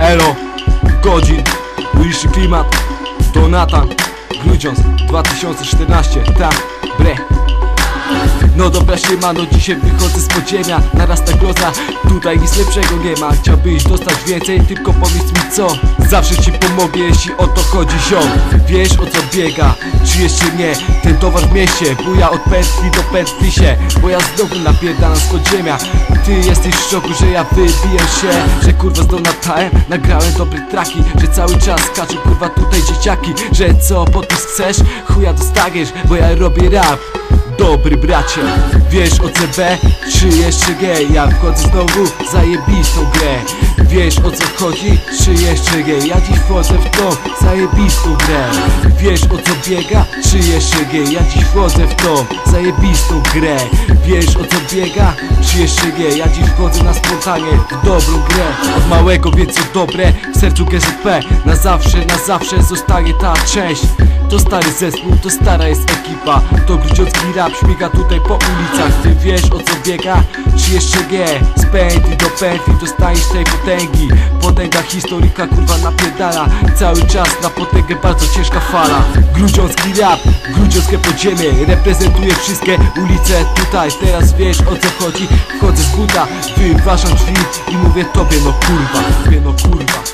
Elo, godzin, uliczny klimat. Donatan, Grudziądz 2014, tak, bre no dobra siemano, dzisiaj wychodzę z podziemia Narasta groza, tutaj nic lepszego nie ma Chciałbyś dostać więcej, tylko powiedz mi co? Zawsze ci pomogę, jeśli o to chodzi ziom. Wiesz o co biega, czy jeszcze nie? Ten towar w mieście, buja od pętli do pętli się. Bo ja znowu napierdalam z podziemia. Ty jesteś w szoku, że ja wybiję się. Że kurwa z donatałem, nagrałem dobre traki. Że cały czas skaczą kurwa tutaj dzieciaki. Że co, podpis chcesz? Chuja dostaniesz, bo ja robię rap Dobry bracie, wiesz o CB czy jeszcze G? Ja wchodzę znowu zajebistą grę. Wiesz o co chodzi, czy jeszcze G? Ja dziś wchodzę w tą zajebistą grę. Wiesz o co biega, czy jeszcze G? Ja dziś wchodzę w tą zajebistą grę. Wiesz o co biega, czy jeszcze G? Ja dziś wchodzę na spontanie w dobrą grę. Od małego wie co dobre, w sercu GZP Na zawsze, na zawsze zostaje ta część. To stary zespół, to stara jest ekipa. To grudziącki rap śmiga tutaj po ulicach Ty wiesz o co biega? Czy jeszcze G? Z pętli do pętli dostaniesz tej potęgi. Potęga historyka kurwa napierdala. Cały czas na potęgę bardzo ciężka fala. Grudziącki rap, grudziąckie podziemie. Reprezentuje wszystkie ulice tutaj. Teraz wiesz o co chodzi. Wchodzę z buta, wyważam drzwi I mówię tobie no kurwa, mówię no kurwa